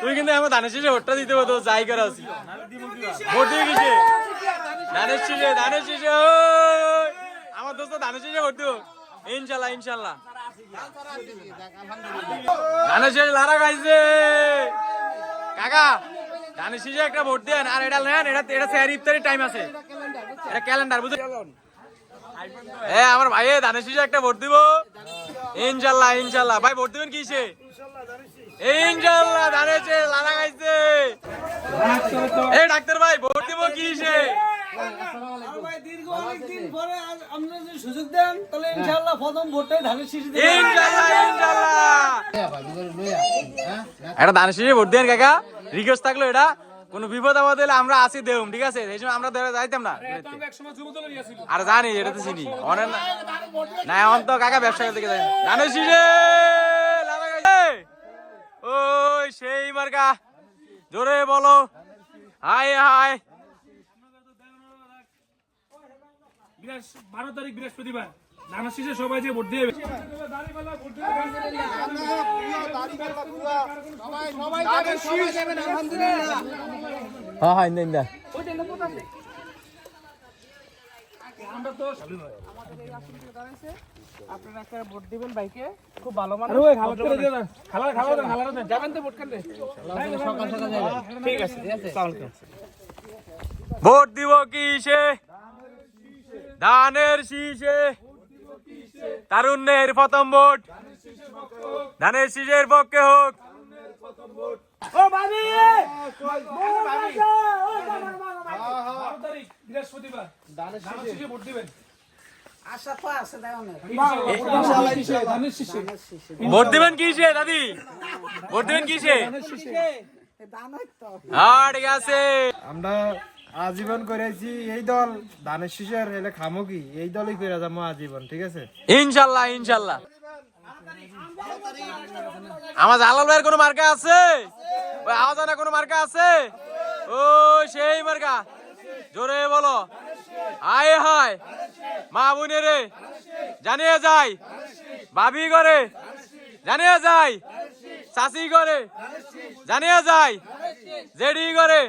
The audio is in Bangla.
তুই কিন্তু আমার ধানের শীষে ভোটটা দিতে হতো যাই করে আছি ভোট দিয়ে কিসে? ধানের শীষে ধানের শীষে আমার দোস্ত ধানের শীষে ভোট দিব। ইনশাল্লাহ ইনশাল্লাহ। ধানের শীষে লারা খাইছে। কাকা ধানের শীষে একটা ভোট দেন। আর এটা নেন, এটা এটা স্যার ইফতারির টাইম আছে। এটা ক্যালেন্ডার বুঝে এ, আমার ভাই ধানের শীষে একটা ভোট দিব। ইনশাল্লাহ ইনশাল্লাহ। ভাই, ভোট দিবেন কিসে? ইনশাল্লাহ খাইছে। এই ডাক্তার ভাই, ভোট দিব শীষে ভোট দেন, কাকা। রিকোয়েস্ট থাকল এটা। কোনো বিপদ আপদ হলে আমরা আসি দেউম, ঠিক আছে? এই সময় আমরা ধরে যাইতাম না। আর জানি, এটা তো চিনি। অনেক না এখন তো কাকা ব্যবসা করতে গেছে ধানের লালা গাইছে। ওই সেই মার্কা জোরে বলো। হাই হাই বারো তারিখ বৃহস্পতিবার নানা শীষে সবাই যে ভোট দিয়ে হ্যাঁ হ্যাঁ আপনারা একটা ভোট দিবেন ভাইকে খুব ভালো মানে আরে খাবার করে দিয়ে দেন খালা খাওয়া দেন খালা দেন যাবেন তো ভোট কেন্দ্রে সকাল সকাল যাবেন ঠিক আছে। ঠিক আছে ভোট দিব কিসে? ধানের শীষে। তারুণ্যের প্রথম ভোট। ধানের শীষের পক্ষে হোক। বারো তারিখ বৃহস্পতিবার। ধানের শীষে? ভোট দিবেন। আশা তো আছে দেখো না। ধানের শীষে ভোট দিবেন কিসে দাদি? ভোট দিবেন কিসে? দানই তো। ঠিক আছে আমরা আজীবন করেছি এই দল। ধানের শীষের এলে খামো কি? এই দলই করে যাব আজীবন ঠিক আছে? ইনশাল্লাহ ইনশাল্লাহ। আমার জালাল ভাইয়ের কোনো মার্কা আছে? ওই আওয়াজানা কোনো মার্কা আছে? ও সেই মার্কা। জোরে বলো। আয় হায়। মা বোনে রে জানিয়ে যাই। ভাবি করে জানিয়ে যাই। চাষি করে জানিয়ে যাই। জেডি করে